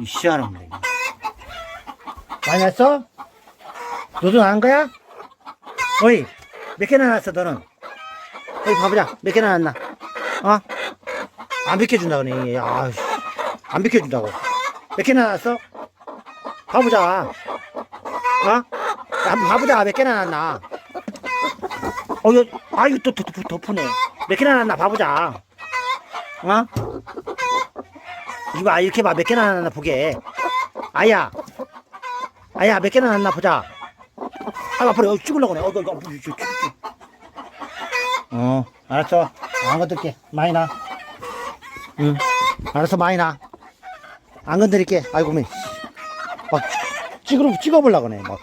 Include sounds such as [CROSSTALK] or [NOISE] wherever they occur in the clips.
이 시원한 거. 많이 왔어? 너도 나간 거야? 어이, 몇 개나 나왔어, 너는? 어이, 봐보자. 몇 개나 나왔나? 어? 안 비켜준다, 그네. 아, 씨. 안 비켜준다고. 몇 개나 나왔어? 봐보자. 어? 한번 봐보자. 몇 개나 나왔나? 어, 여, 아, 이거 또, 또, 또, 덮으네. 몇 개나 나왔나 봐보자. 어? 이거 봐, 이렇게 봐. 몇 개나 나왔나 보게. 아야. 아야, 몇 개나 나왔나 보자. 아, 앞으로 여기 찍으려고 그래. 어, 이거, 이거, 이거. 어, 알았어. 안 건들게. 많이 나. 응. 알았어, 많이 나. 안 건드릴게. 아이고, 매. 막, 찍으러, 찍어보려고 그래. 막,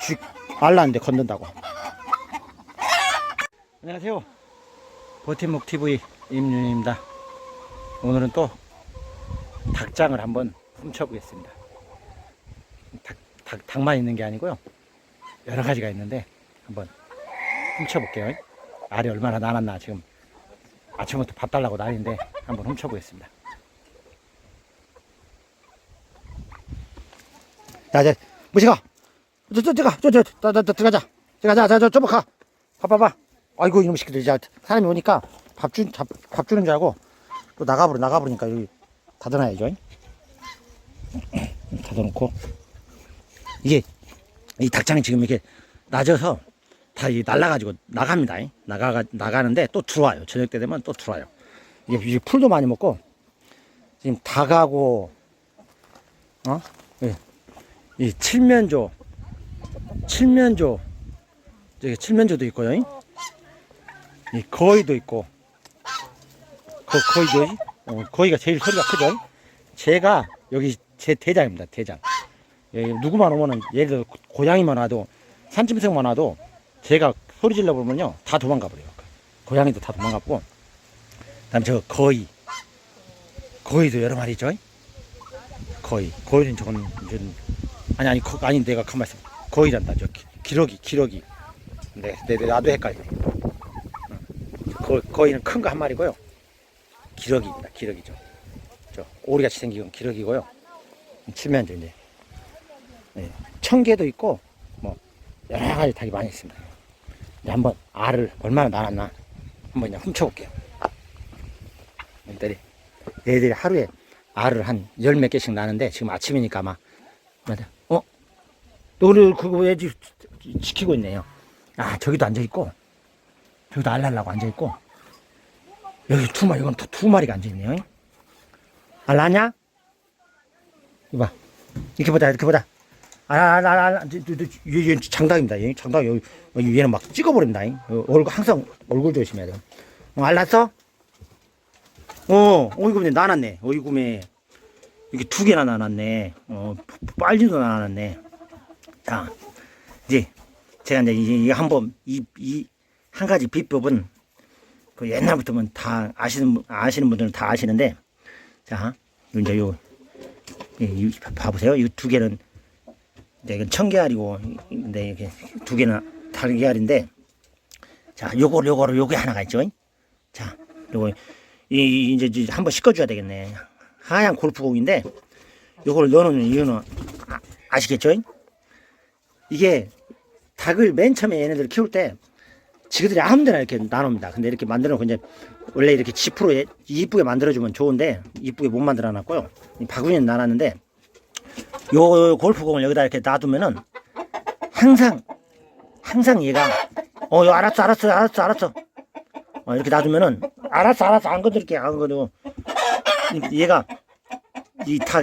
쥐, 알라는데 건든다고. 안녕하세요. 버팀목 TV 임윤입니다. 오늘은 또 닭장을 한번 훔쳐보겠습니다. 닭, 닭, 닭만 있는 게 아니고요. 여러 가지가 있는데 한번 훔쳐볼게요. 알이 얼마나 나눴나 지금 아침부터 밥 달라고 난리인데 한번 훔쳐보겠습니다. 자, 이제 무시가 저, 저, 저가, 저, 저, 저, 저, 저, 들어가자. 들어가자, 자, 저, 저거 가. 봐 봐 봐. 아이고, 이놈 새끼들. 자, 사람이 오니까 밥 주, 밥, 밥 주는 줄 알고 또 나가버려, 나가버리니까 여기 닫아놔야죠. [CLEARS THROAT] 닫아놓고. 이게, 이 닭장이 지금 이렇게 낮아서 다이 날라가지고 나갑니다. 나가, 나가는데 또 들어와요. 저녁 때 되면 또 들어와요. 이게, 풀도 많이 먹고 지금 닭하고, 어? 예. 이 칠면조, 칠면조, 저기 칠면조도 있고요. 이 거의도 있고, 거, 거의도, 어, 거의가 제일 소리가 크죠. 제가 여기 제 대장입니다. 대장. 예, 누구만 오면은 예를 들어 고양이만 와도 산짐승만 와도 제가 소리 질러 보면요 다 도망가 버려요. 고양이도 다 도망갔고, 그다음에 저 거의, 거의도 여러 마리 있죠. 거의, 거의는 저건 이제 아니 아니 거, 아니 내가 가만 있어 거의란다 저 기- 기러기 기러기 네, 네, 네 나도 헷갈려 거, 거의는 큰 거 한 마리고요 기러기입니다. 기러기죠. 저 오리같이 생긴 건 기러기고요. 칠면조 이제 네, 청개도 있고 뭐 여러 가지 닭이 많이 있습니다. 이제 한번 알을 얼마나 낳았나 한번 그냥 훔쳐볼게요. 얘들이 얘들이 하루에 알을 한 열 몇 개씩 나는데 지금 아침이니까 아마 맞아. 어? 너를 그거 왜 지- 지키고 있네요. 아, 저기도 앉아 있고, 저기도 알랄라고 앉아 있고, 여기 두 마리, 이건 두, 두 마리가 앉아있네요. 알라냐? 이봐. 이렇게 보자, 이렇게 보자. 알알알알, 얘 장당입니다. 얘 장당, 여기, 얘는 막 찍어버립니다. 어, 얼굴, 항상 얼굴 조심해야 돼요. 어, 알랐어? 어, 어이구, 나눴네. 어이구매. 이게 두 개나 나눴네. 어, 빨리도 나눴네. 자, 이제 제가 이제 한번 이 이 한 가지 비법은 그 옛날부터는 다 아시는 분- 아시는 분들은 다 아시는데, 자, 이제 요 이, 이, 봐보세요. 이 두 개는 이제 이건 청계알이고, 근데 이게 두 개는 달걀인데, 자, 요거 요거로 요게 하나가 있죠. 자, 요거 이, 이 이제 이제 한번 씻어줘야 되겠네. 하얀 골프공인데 요걸 넣어놓는 이유는 아, 아시겠죠? 이게 닭을 맨 처음에 얘네들 키울 때 지그들이 아무 데나 이렇게 나눕니다. 근데 이렇게 만들어 놓고 이제 원래 이렇게 지프로 예- 이쁘게 만들어주면 좋은데 이쁘게 못 만들어 놨고요. 이 바구니는 나눴는데 요 골프공을 여기다 이렇게 놔두면은 항상 항상 얘가 어, 요 알았어, 알았어, 알았어, 알았어. 어, 이렇게 놔두면은 알았어, 알았어, 안 건드릴게, 안 건드려. 얘가 이 다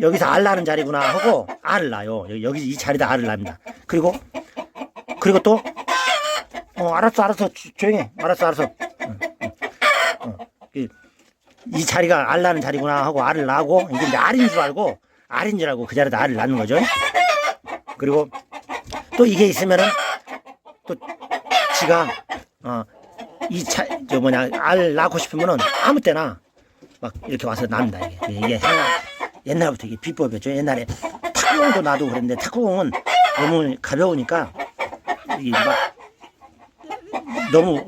여기서 알 낳는 자리구나 하고 알을 낳아요. 여기, 이 자리다 알을 낳습니다. 그리고 그리고 또 어, 알았어, 알았어, 조- 조용히, 해. 알았어, 알았어. 응, 응. 어, 이, 이 자리가 알 낳는 자리구나 하고 알을 낳고 이게 이제 알인 줄 알고 알인 줄 알고 그 자리에다 알을 낳는 거죠. 그리고 또 이게 있으면은 또 지가 어, 이 차, 저 뭐냐, 알 낳고 싶으면은 아무 때나 막 이렇게 와서 납니다. 이게, 이게 옛날부터 이게 비법이었죠. 옛날에 탁구공도 놔두고 그랬는데 탁구공은 너무 가벼우니까 이게 막 너무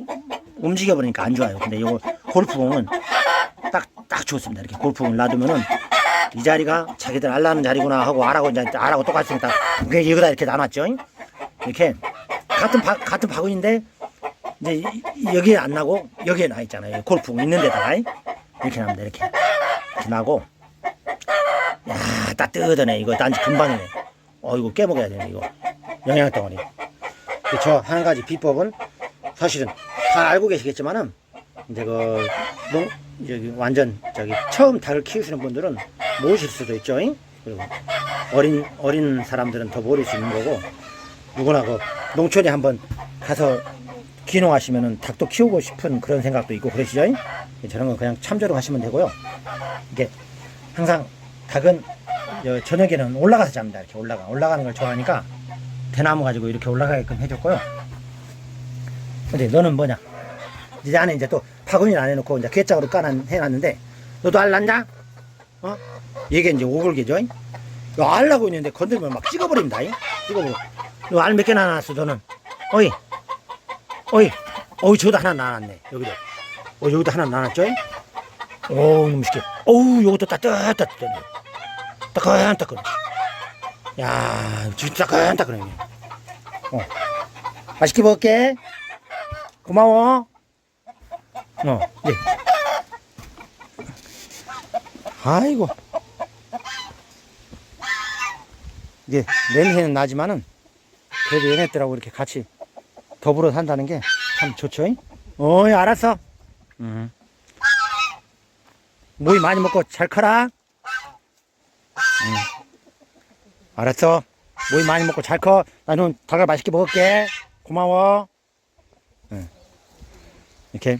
움직여버리니까 안 좋아요. 근데 이거 골프공은 딱, 딱 좋습니다. 이렇게 골프공을 놔두면은 이 자리가 자기들 알라는 자리구나 하고 알하고 이제 알하고 똑같으니까 그게 여기다 이렇게 나눴죠. 이렇게 같은 바, 같은 바구니인데 이제 여기에 안 나고 여기에 나 있잖아요. 골프 있는 데다가 이렇게 나면 돼 이렇게 이렇게 나고 야 따뜻하네 이거 단지 금방이네. 어 이거 깨먹어야 되네 이거 영양 덩어리. 저 한 가지 비법은 사실은 다 알고 계시겠지만은 이제 그 농, 저기 완전 저기 처음 닭을 키우시는 분들은 모르실 수도 있죠. 잉? 그리고 어린 어린 사람들은 더 모를 수 있는 거고 누구나 그 농촌에 한번 가서 귀농하시면은 닭도 키우고 싶은 그런 생각도 있고 그러시죠. 잉? 저런 건 그냥 참조로 하시면 되고요. 이게 항상 닭은 저 저녁에는 올라가서 잡니다. 이렇게 올라가 올라가는 걸 좋아하니까 대나무 가지고 이렇게 올라가게끔 해줬고요. 근데 너는 뭐냐? 이제 안에 이제 또 바구니를 안 해놓고 이제 괴짝으로 까난 해놨는데 너도 알 났냐? 어? 얘게 이제 오골개죠? 너 알라고 있는데 건들면 막 찍어버립니다. 잉? 찍어버려. 너 알 몇 개나 낳았어 너는? 어이, 어이, 어이 저도 하나 낳았네 여기도. 어 여기도 하나? 잉? 오우 너무 쉽게. 어우 요것도 따뜻따뜻하네. 따끈따끈. 야 진짜 따끈따끈해. 어. 맛있게 먹을게. 고마워. 어, 네. 아이고. 이게 냄새는 나지만은 그래도 얘네들하고 이렇게 같이 더불어 산다는 게 참 좋죠. 잉? 어이, 알았어. 음. 모이 많이 먹고 잘 커라. 응. 알았어. 모이 많이 먹고 잘 커. 나는 닭을 맛있게 먹을게. 고마워. 응. 이렇게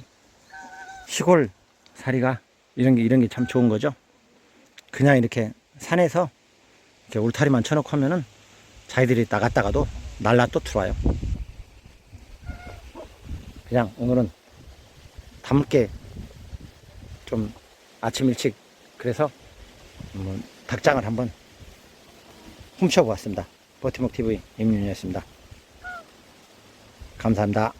시골 살이가 이런 게 이런 게 참 좋은 거죠. 그냥 이렇게 산에서 이렇게 울타리만 쳐놓고 하면은 자기들이 나갔다가도 날라 또 들어와요. 그냥 오늘은 담게 좀 아침 일찍 그래서 뭐 닭장을 한번 훔쳐보았습니다. 버티목 TV 임윤이었습니다. 감사합니다.